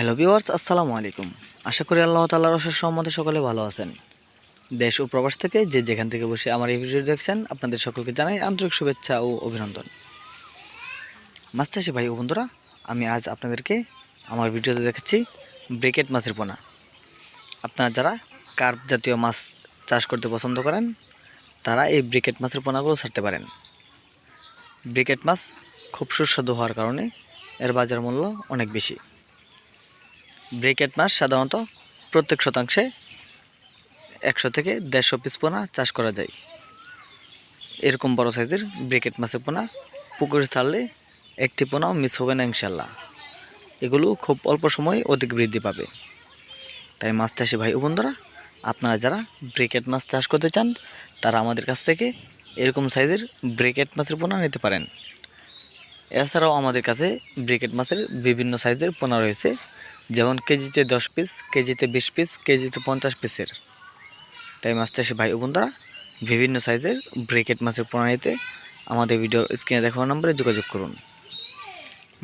Hello viewers আসসালামু আলাইকুম। আশা করি আল্লাহ তাল্লাহর অশেষ সম্মতে সকলে ভালো আছেন। দেশ ও প্রবাস থেকে যে যেখান থেকে বসে আমার এই ভিডিও দেখছেন, আপনাদের সকলকে জানাই আন্তরিক শুভেচ্ছা ও অভিনন্দন। মাস্টাসি ভাই ও বন্ধুরা, আমি আজ আপনাদেরকে আমার ভিডিওতে দেখাচ্ছি ব্রিকেট মাছের পোনা। আপনারা যারা কার্প জাতীয় মাছ চাষ করতে পছন্দ করেন, তারা এই ব্রিকেট মাছের পোনাগুলো ছাড়তে পারেন। ব্রিকেট মাছ খুব সুস্বাদু হওয়ার কারণে এর বাজার মূল্য অনেক বেশি। ব্রিকেট মাছ সাধারণত প্রত্যেক শতাংশে একশো থেকে দেড়শো পিস পোনা চাষ করা যায়। এরকম বড় সাইজের ব্রেকেট মাছের পোনা পুকুরে ছাড়লে একটি পোনাও মিস হবে না ইনশাল্লাহ এগুলো খুব অল্প সময় অধিক বৃদ্ধি পাবে। তাই মাছ চাষি ভাই বন্ধুরা, আপনারা যারা ব্রেকেট মাছ চাষ করতে চান, তারা আমাদের কাছ থেকে এরকম সাইজের ব্রেকেট মাছের পোনা নিতে পারেন। এছাড়াও আমাদের কাছে ব্রেকেট মাছের বিভিন্ন সাইজের পোনা রয়েছে। যেমন কেজিতে দশ পিস কেজিতে বিশ পিস কেজিতে পঞ্চাশ পিসের তাই মাছ চাষি ভাই বন্ধুরা, বিভিন্ন সাইজের ব্রেকেট মাছের নিতে আমাদের ভিডিও স্ক্রিনে দেখানো নম্বরে যোগাযোগ করুন।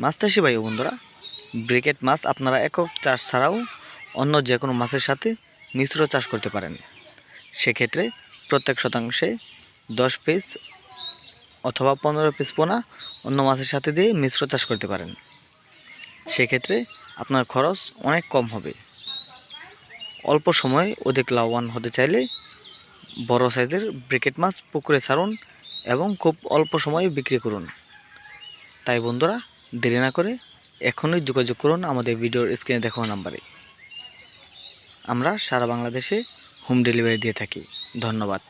মাছ চাষি ভাই বন্ধুরা ব্রিকেট মাছ আপনারা একক চাষ ছাড়াও অন্য যে কোনো মাছের সাথে মিশ্র চাষ করতে পারেন। সেক্ষেত্রে প্রত্যেক শতাংশে দশ পিস অথবা পনেরো পিস পোনা অন্য মাছের সাথে দিয়ে মিশ্র চাষ করতে পারেন। সেক্ষেত্রে আপনার খরচ অনেক কম হবে। অল্প সময় অধিক লাভবান হতে চাইলে বড় সাইজের ব্রিকেট মাছ পুকুরে ছাড়ুন এবং খুব অল্প সময়ে বিক্রি করুন। তাই বন্ধুরা, দেরি না করে এখনই যোগাযোগ করুন আমাদের ভিডিওর স্ক্রিনে দেখানো নাম্বারে। আমরা সারা বাংলাদেশে হোম ডেলিভারি দিয়ে থাকি। ধন্যবাদ।